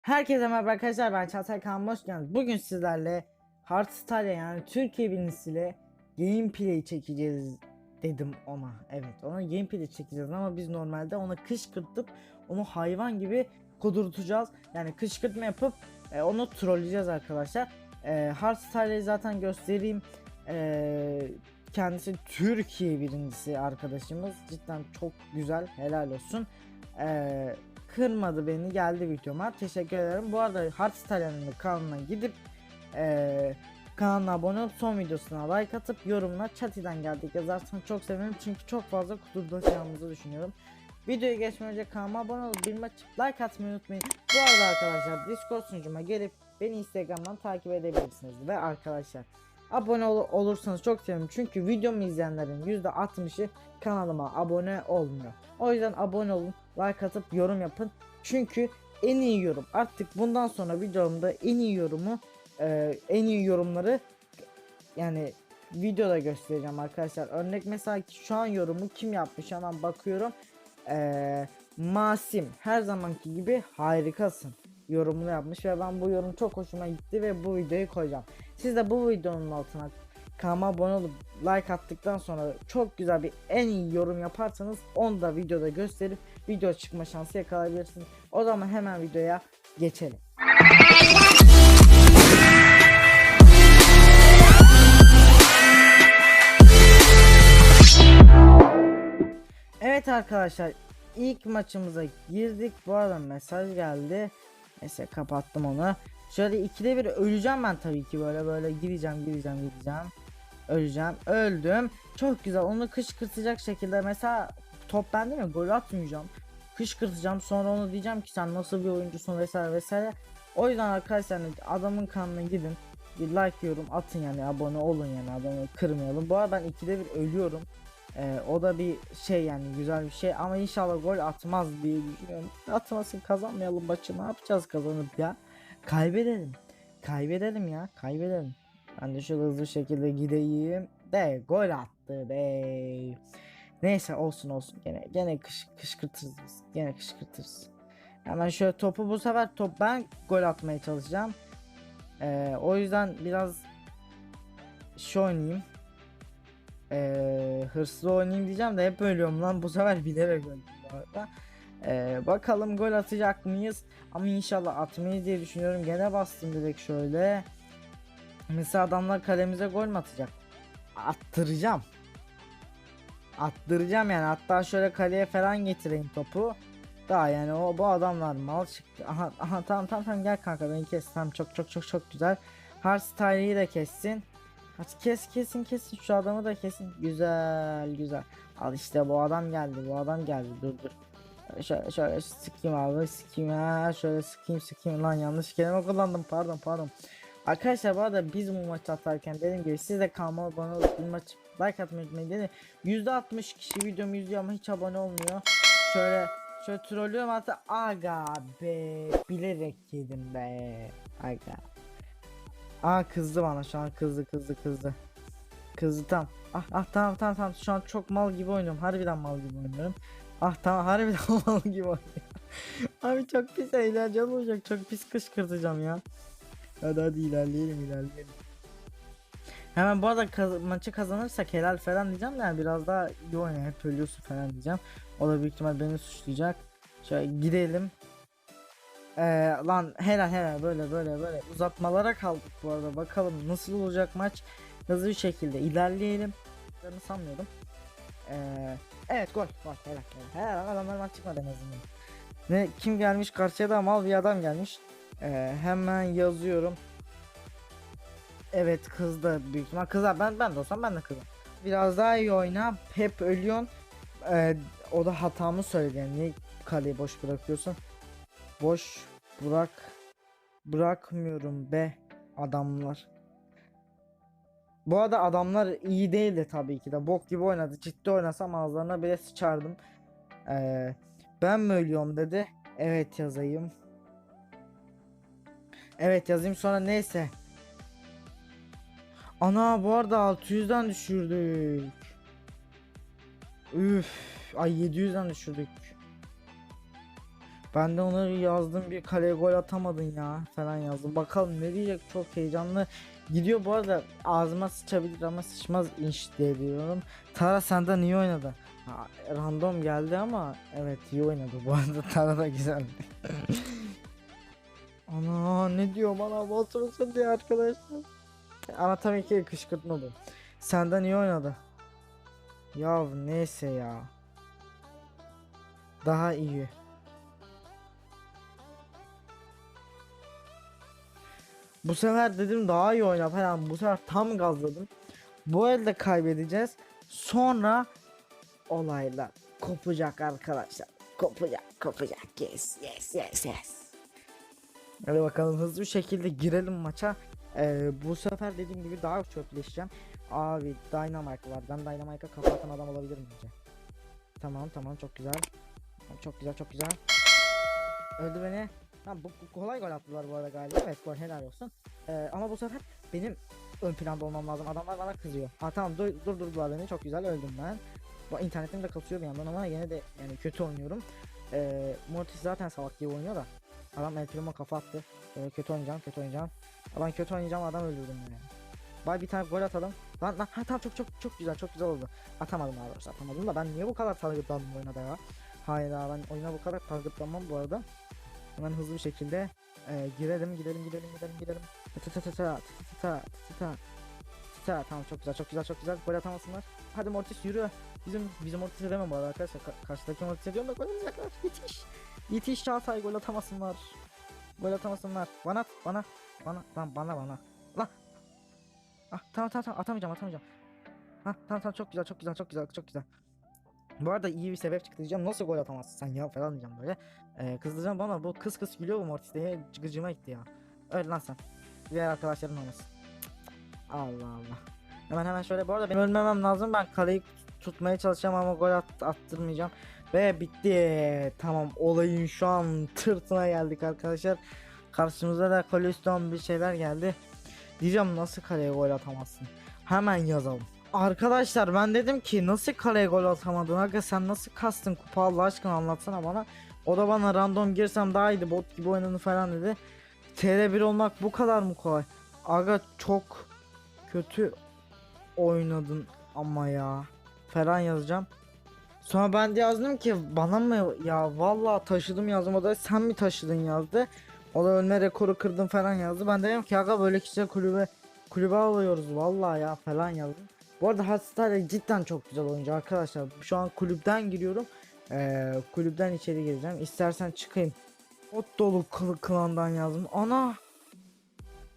Herkese merhaba arkadaşlar ben Çağatay Kaan hoş geldiniz. Bugün sizlerle Hearthstone yani Türkiye birincisiyle gameplay çekeceğiz dedim ona. Evet ona gameplay çekeceğiz ama biz normalde ona kışkırtıp onu hayvan gibi kudurtacağız. Yani kışkırtma yapıp e, onu trolleyeceğiz arkadaşlar. E, Hearthstone'ı zaten göstereyim. E, kendisi Türkiye birincisi arkadaşımız. Cidden çok güzel helal olsun. Eee kırmadı beni geldi videoma. Teşekkür ederim. Bu arada Hearthstone'ın kanalına gidip eee kanalına abone olup son videosuna like atıp yorumuna chatiden geldik yazarsanız çok sevinirim. Çünkü çok fazla kudurtacağımızı düşünüyorum. Videoya geçmeden önce kanalıma abone olup bilme açıp like atmayı unutmayın. Bu arada arkadaşlar discord sunucuma gelip beni instagramdan takip edebilirsiniz. Ve arkadaşlar abone ol- olursanız çok sevinirim çünkü videomu izleyenlerin %60'ı kanalıma abone olmuyor o yüzden abone olun like atıp yorum yapın. Çünkü en iyi yorum artık bundan sonra videomda en iyi yorumu e, en iyi yorumları yani videoda göstereceğim arkadaşlar. Örnek mesela şu an yorumu kim yapmış hemen bakıyorum. E, Masim her zamanki gibi harikasın yorumunu yapmış ve ben bu yorum çok hoşuma gitti ve bu videoyu koyacağım. Siz de bu videonun altına kanalıma abone olup like attıktan sonra çok güzel bir en iyi yorum yaparsanız onu da videoda gösterip video çıkma şansı yakalayabilirsiniz. O zaman hemen videoya geçelim. Evet arkadaşlar ilk maçımıza girdik. Bu arada mesaj geldi. Neyse kapattım onu. Şöyle ikide bir öleceğim ben tabii ki böyle böyle gireceğim gireceğim gireceğim. Öleceğim. Öldüm. Çok güzel. Onu kışkırtacak şekilde mesela top bende mi? Gol atmayacağım. Kışkırtacağım. Sonra onu diyeceğim ki sen nasıl bir oyuncusun vesaire vesaire. O yüzden arkadaşlar adamın kanalına gidin. Bir like yorum atın yani abone olun yani adamı kırmayalım. Bu arada ben ikide bir ölüyorum. Ee, o da bir şey yani güzel bir şey ama inşallah gol atmaz diye düşünüyorum. Atmasın kazanmayalım maçı ne yapacağız kazanıp ya. Kaybedelim. Kaybedelim ya kaybedelim. Ben de şöyle hızlı şekilde gideyim. De gol attı be. Neyse olsun olsun. Gene gene kış, kışkırtırız biz. Gene kışkırtırız. Hemen şöyle topu bu sefer top ben gol atmaya çalışacağım. Ee, o yüzden biraz şu oynayayım. Ee, hırslı oynayayım diyeceğim de hep ölüyorum lan. Bu sefer bilerek öldüm bu arada. Ee, bakalım gol atacak mıyız? Ama inşallah atmayız diye düşünüyorum. Gene bastım direkt şöyle. Mesela adamlar kalemize gol mü atacak? Attıracağım. Attıracağım yani. Hatta şöyle kaleye falan getireyim topu. Daha yani o bu adamlar mal çıktı. Aha aha tamam tamam tamam gel kanka beni kes. Tamam çok çok çok çok güzel. Hardstyle'yi de kessin. Hadi kes kesin kesin şu adamı da kesin. Güzel güzel. Al işte bu adam geldi. Bu adam geldi. Dur dur. Şöyle şöyle sıkayım abi sıkayım ha şöyle sıkayım sıkayım lan yanlış kelime kullandım pardon pardon. Arkadaşlar bu arada biz bu maçı atarken dediğim gibi siz de kanalıma abone olup bir maç like atmayı unutmayın dedi. %60 kişi videomu izliyor ama hiç abone olmuyor. Şöyle şöyle trollüyorum hatta aga be bilerek yedim be aga. Aa kızdı bana şu an kızdı kızdı kızdı. Kızdı tam. Ah ah tamam tamam tamam şu an çok mal gibi oynuyorum. Harbiden mal gibi oynuyorum. Ah tamam harbiden mal gibi oynuyorum. Abi çok pis eğlenceli olacak. Çok pis kışkırtacağım ya. Hadi hadi ilerleyelim ilerleyelim. Hemen bu arada kaz- maçı kazanırsak helal falan diyeceğim de yani biraz daha iyi oyna hep ölüyorsun falan diyeceğim. O da büyük ihtimal beni suçlayacak. Şöyle gidelim. Ee, lan helal helal böyle böyle böyle uzatmalara kaldık bu arada bakalım nasıl olacak maç hızlı bir şekilde ilerleyelim. Ben sanmıyordum. Ee, evet gol gol helal helal helal adamlar maç çıkmadı en azından. Ne kim gelmiş karşıya da mal bir adam gelmiş. Ee, hemen yazıyorum. Evet kız da büyük ihtimal kızar ben ben de olsam ben de kızım. Biraz daha iyi oyna hep ölüyorsun. Ee, o da hatamı söyledi yani niye kaleyi boş bırakıyorsun? Boş bırak bırakmıyorum be adamlar. Bu arada adamlar iyi değildi tabii ki de bok gibi oynadı. Ciddi oynasam ağızlarına bile sıçardım. Ee, ben mi ölüyorum dedi. Evet yazayım. Evet yazayım sonra neyse. Ana bu arada 600'den düşürdük. Üf, ay 700'den düşürdük. Ben de onları yazdım bir kaleye gol atamadın ya falan yazdım. Bakalım ne diyecek çok heyecanlı. Gidiyor bu arada ağzıma sıçabilir ama sıçmaz inş diye diyorum. Tara senden iyi oynadı. Ha, random geldi ama evet iyi oynadı bu arada Tara da güzeldi. Ana ne diyor bana bastırırsın diye arkadaşlar. Ama tabii ki kışkırtma bu. Senden iyi oynadı. Ya neyse ya. Daha iyi. Bu sefer dedim daha iyi oyna falan. Bu sefer tam gazladım. Bu elde kaybedeceğiz. Sonra olaylar kopacak arkadaşlar. Kopacak, kopacak. Yes, yes, yes, yes. Hadi bakalım hızlı bir şekilde girelim maça. Ee, bu sefer dediğim gibi daha çöpleşeceğim. Abi Dynamite var. Ben Dynamite'a kafa atan adam olabilirim bence. Tamam tamam çok güzel. Çok güzel çok güzel. Öldü beni. Tamam bu, bu kolay gol attılar bu arada galiba. Evet gol helal olsun. Ee, ama bu sefer benim ön planda olmam lazım. Adamlar bana kızıyor. Ha tamam dur, durdurdular beni. Çok güzel öldüm ben. Bu internetim de kasıyor bir yandan ama yine de yani kötü oynuyorum. Ee, Mortis zaten salak gibi oynuyor da. Adam El Primo kafa attı. Ee, kötü oynayacağım, kötü oynayacağım. Adam kötü oynayacağım, adam öldürdüm yani. Bay bir tane gol atalım. Lan lan ha tamam çok çok çok güzel çok güzel oldu. Atamadım doğrusu atamadım da ben niye bu kadar targetlandım oyuna ya? Hayır abi ben oyuna bu kadar targetlanmam bu arada. Hemen hızlı bir şekilde e, girelim gidelim gidelim gidelim gidelim. Ta ta ta ta ta tamam çok güzel çok güzel çok güzel gol atamasınlar. Hadi Mortis yürü. Bizim bizim Mortis edemem bu arada arkadaşlar. Ka karşıdaki Mortis ediyorum da gol atacaklar. Yetiş. Yetiş Çağatay gol atamasınlar. Gol atamasınlar. Bana bana bana lan bana bana. Lan. Ah tamam tamam tamam atamayacağım atamayacağım. Ha tamam tamam çok güzel çok güzel çok güzel çok güzel. Bu arada iyi bir sebep çıktı diyeceğim. Nasıl gol atamazsın sen ya falan diyeceğim böyle. Ee, kızdıracağım bana bu kız kız gülüyor bu Mortis gıcıma gitti ya. Öyle lan sen. Diğer arkadaşların olmasın. Allah Allah. Hemen hemen şöyle bu arada benim ölmemem lazım. Ben kaleyi tutmaya çalışacağım ama gol at, attırmayacağım. Ve bitti. Tamam olayın şu an tırtına geldik arkadaşlar. Karşımıza da Koliston bir şeyler geldi. Diyeceğim nasıl kaleye gol atamazsın. Hemen yazalım. Arkadaşlar ben dedim ki nasıl kaleye gol atamadın? Aga sen nasıl kastın kupa Allah aşkına anlatsana bana. O da bana random girsem daha iyiydi bot gibi oynadın falan dedi. TR1 olmak bu kadar mı kolay? Aga çok kötü oynadın ama ya. Falan yazacağım. Sonra ben de yazdım ki bana mı ya vallahi taşıdım yazdım o da sen mi taşıdın yazdı. O da ölme rekoru kırdın falan yazdı. Ben de dedim ki aga böyle kişiler kulübe kulübe alıyoruz vallahi ya falan yazdım. Bu arada Hastane cidden çok güzel oyuncu arkadaşlar. Şu an kulüpten giriyorum. Ee, kulüpten içeri gireceğim. İstersen çıkayım. Ot dolu kıl klandan yazdım. Ana!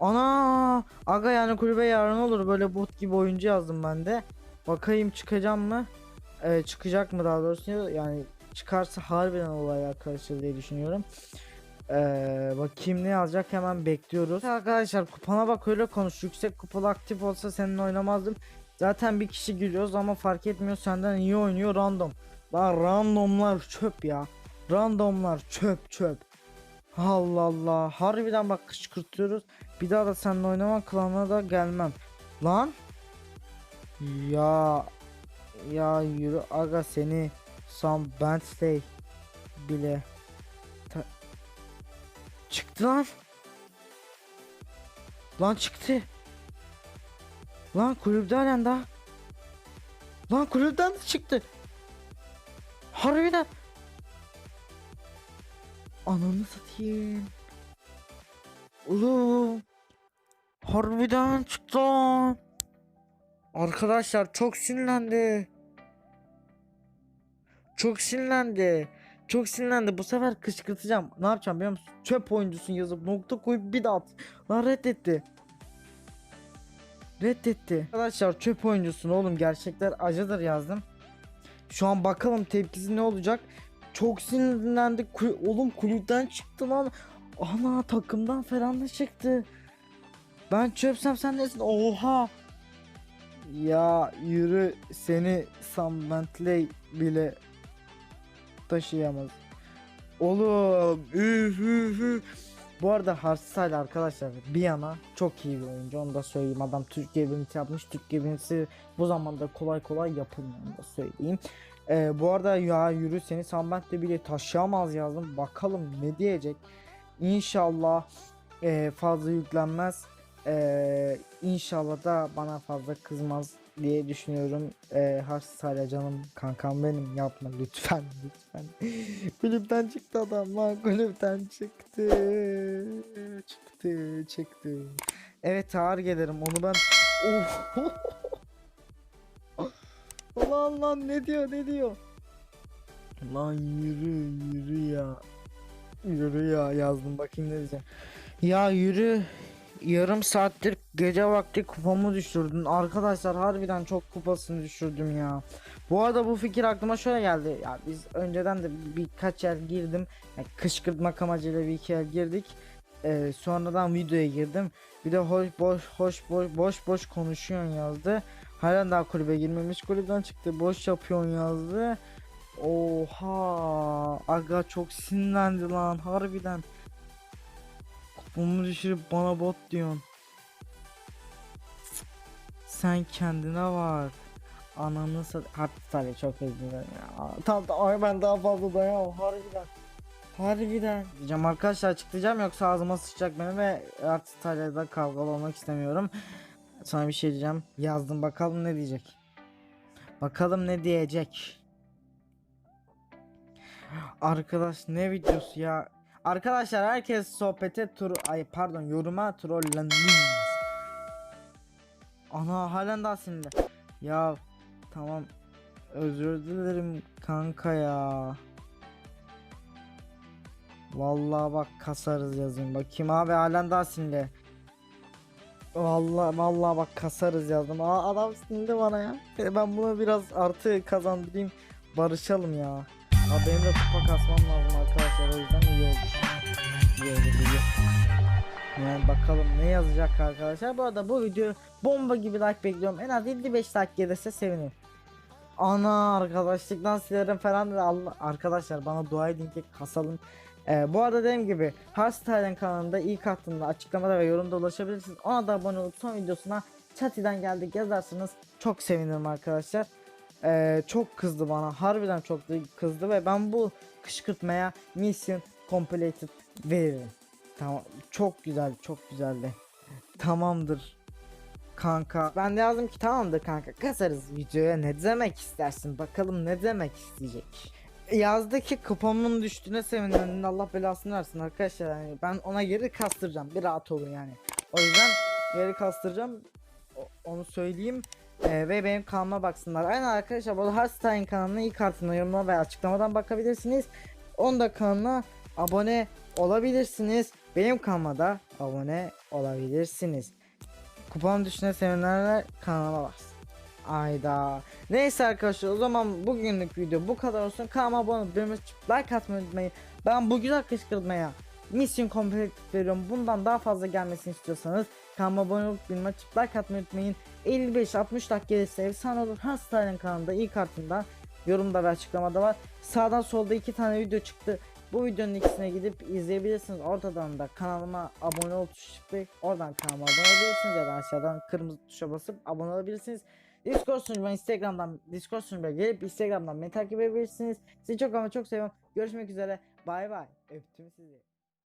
Ana! Aga yani kulübe yarın olur. Böyle bot gibi oyuncu yazdım ben de. Bakayım çıkacağım mı? Ee, çıkacak mı daha doğrusu yani çıkarsa harbiden olay karışır diye düşünüyorum. Ee, bakayım ne yazacak hemen bekliyoruz. Arkadaşlar kupana bak öyle konuş. Yüksek kupalı aktif olsa seninle oynamazdım. Zaten bir kişi giriyoruz ama fark etmiyor senden iyi oynuyor random. Lan randomlar çöp ya. Randomlar çöp çöp. Allah Allah. Harbiden bak kışkırtıyoruz. Bir daha da seninle oynamam klanına da gelmem. Lan. Ya. Ya yürü aga seni. Sam Bentley bile. Ta- çıktı lan. Lan çıktı. Lan kulüpte halen daha. Lan kulüpten de çıktı. Harbiden. Ananı satayım. Oğlum. Harbiden çıktı. Arkadaşlar çok sinirlendi. Çok sinirlendi. Çok sinirlendi. Bu sefer kışkırtacağım. Ne yapacağım biliyor musun? Çöp oyuncusun yazıp nokta koyup bir daha at. Lan reddetti. Reddetti. Arkadaşlar çöp oyuncusun oğlum gerçekler acıdır yazdım. Şu an bakalım tepkisi ne olacak. Çok sinirlendi. Kul- oğlum kulüpten çıktı lan. Ana takımdan falan da çıktı. Ben çöpsem sen nesin? Oha. Ya yürü seni Sam Bentley bile taşıyamaz. Oğlum üf üf üf. Bu arada Hardstyle arkadaşlar bir yana çok iyi bir oyuncu onu da söyleyeyim. Adam Türkiye birincisi yapmış. Türkiye birincisi bu zamanda kolay kolay yapılmıyor onu da söyleyeyim. Ee, bu arada ya yürü seni Samet'le bile taşıyamaz yazdım. Bakalım ne diyecek. İnşallah e, fazla yüklenmez. Ee, inşallah da bana fazla kızmaz diye düşünüyorum. Ee, Harsis hala canım kankam benim yapma lütfen lütfen. kulüpten çıktı adam lan kulüpten çıktı. Çıktı çıktı. Evet ağır gelirim onu ben. Of. Ulan lan ne diyor ne diyor? Lan yürü yürü ya. Yürü ya yazdım bakayım ne diyeceğim. Ya yürü. Yarım saattir gece vakti kupamı düşürdün. Arkadaşlar harbiden çok kupasını düşürdüm ya. Bu arada bu fikir aklıma şöyle geldi. Ya biz önceden de birkaç yer girdim. Yani kışkırtmak amacıyla bir iki yer girdik. Ee, sonradan videoya girdim. Bir de hoş boş hoş boş boş boş konuşuyorsun yazdı. Halen daha kulübe girmemiş. Kulüpten çıktı. Boş yapıyorsun yazdı. Oha. Aga çok sinirlendi lan harbiden. Kupumu düşürüp bana bot diyorsun. Sen kendine bak. Ananı sat... Hatta çok özür ya. Tamam tamam ben daha fazla dayanamam harbiden. Harbiden. Diyeceğim arkadaşlar açıklayacağım yoksa ağzıma sıçacak benim ve artık İtalya'da kavgalı olmak istemiyorum. Sana bir şey diyeceğim. Yazdım bakalım ne diyecek. Bakalım ne diyecek. Arkadaş ne videosu ya. Arkadaşlar herkes sohbete tur ay pardon yoruma trollenmiş. Ana halen daha sinirli. Ya tamam özür dilerim kanka ya. Vallahi bak kasarız yazayım. Bakayım abi halen daha sinirli. Vallahi vallahi bak kasarız yazdım. Aa, adam sinirli bana ya. E, Ben buna biraz artı kazandırayım. Barışalım ya. Aa, benim de kupa kasmam lazım arkadaşlar. O yüzden iyi oldu. İyi oldu iyi. Yani bakalım ne yazacak arkadaşlar. Bu arada bu video bomba gibi like bekliyorum. En az 55 like gelirse sevinirim. Ana arkadaşlıktan silerim falan dedi. Allah arkadaşlar bana dua edin ki kasalım. Ee, bu arada dediğim gibi Hearthstone kanalında ilk hattında açıklamada ve yorumda ulaşabilirsiniz. Ona da abone olup son videosuna chatiden geldik yazarsınız. Çok sevinirim arkadaşlar. Ee, çok kızdı bana. Harbiden çok kızdı ve ben bu kışkırtmaya mission completed veririm. Tamam. Çok güzel, çok güzeldi. Tamamdır. Kanka. Ben de yazdım ki tamamdır kanka. Kasarız videoya ne demek istersin? Bakalım ne demek isteyecek. Yazdı ki kupamın düştüğüne sevindim. Allah belasını versin arkadaşlar. Yani ben ona geri kastıracağım. Bir rahat olun yani. O yüzden geri kastıracağım. Onu söyleyeyim. Ee, ve benim kanalıma baksınlar. Aynen arkadaşlar bu Hearthstone kanalına ilk kartına yorumuna veya açıklamadan bakabilirsiniz. Onun da kanalına abone olabilirsiniz. Benim kanalıma da abone olabilirsiniz. Kupam düşüne sevinenler kanalıma baksın. Ayda. Neyse arkadaşlar o zaman bugünlük video bu kadar olsun. Kanalıma abone açıp like atmayı unutmayın. Ben bu güzel kışkırtmaya Mission Complete veriyorum. Bundan daha fazla gelmesini istiyorsanız kanalıma abone olup açıp like atmayı unutmayın. 55-60 dakika gelirse efsane olur. Hastane kanalında ilk kartında yorumda ve açıklamada var. Sağdan solda iki tane video çıktı. Bu videonun ikisine gidip izleyebilirsiniz. Ortadan da kanalıma abone ol tuşu çıktı. Oradan kanalıma abone olabilirsiniz ya da aşağıdan kırmızı tuşa basıp abone olabilirsiniz. Discord sunucuma Instagram'dan Discord sunucuma gelip Instagram'dan beni takip edebilirsiniz. Sizi çok ama çok seviyorum. Görüşmek üzere. Bay bay. Öptüm sizi.